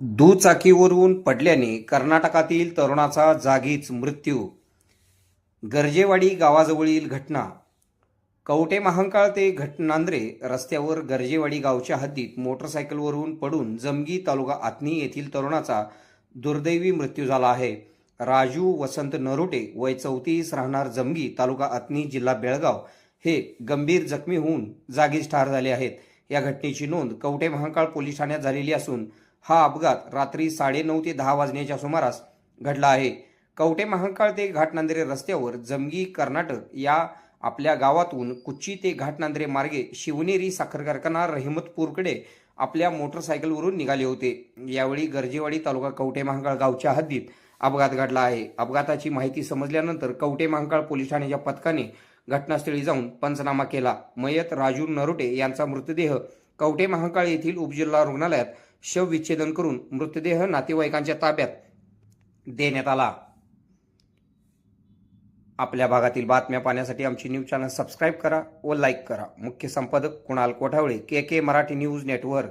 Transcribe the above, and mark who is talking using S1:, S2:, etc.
S1: दुचाकीवरून पडल्याने कर्नाटकातील तरुणाचा जागीच मृत्यू. गर्जेवाडी गावाजवळील घटना. कवटे महांकाळ ते घटनांद्रे रस्त्यावर गर्जेवाडी गावच्या हद्दीत मोटरसायकलवरून पडून जमगी तालुका आत्नी येथील तरुणाचा दुर्दैवी मृत्यू झाला आहे. राजू वसंत नरोटे वय चौतीस राहणार जमगी तालुका आत्नी जिल्हा बेळगाव हे गंभीर जखमी होऊन जागीच ठार झाले आहेत. या घटनेची नोंद कवटे महांकाळ पोलीस ठाण्यात झालेली असून हा अपघात रात्री साडेनऊ ते दहा वाजण्याच्या सुमारास घडला आहे. कवटे महांकाळ ते घाटनांदरे रस्त्यावर जमगी कर्नाटक या आपल्या गावातून कुच्ची ते घाटनांदरे मार्गे शिवनेरी साखर कारखाना रहिमतपूरकडे आपल्या मोटरसायकलवरून निघाले होते. यावेळी गर्जेवाडी तालुका कवटे महांकाळ गावच्या हद्दीत अपघात घडला आहे. अपघाताची माहिती समजल्यानंतर कवटे महांकाळ पोलीस ठाण्याच्या पथकाने घटनास्थळी जाऊन पंचनामा केला. मयत राजू नरोटे यांचा मृतदेह कवटे महाकाळ येथील उपजिल्हा रुग्णालयात शवविच्छेदन करून मृतदेह नातेवाईकांच्या ताब्यात देण्यात आला. आपल्या भागातील बातम्या पाहण्यासाठी आमची न्यूज चॅनल सबस्क्राईब करा व लाईक करा. मुख्य संपादक Kunal Kothawale K K Marathi news network.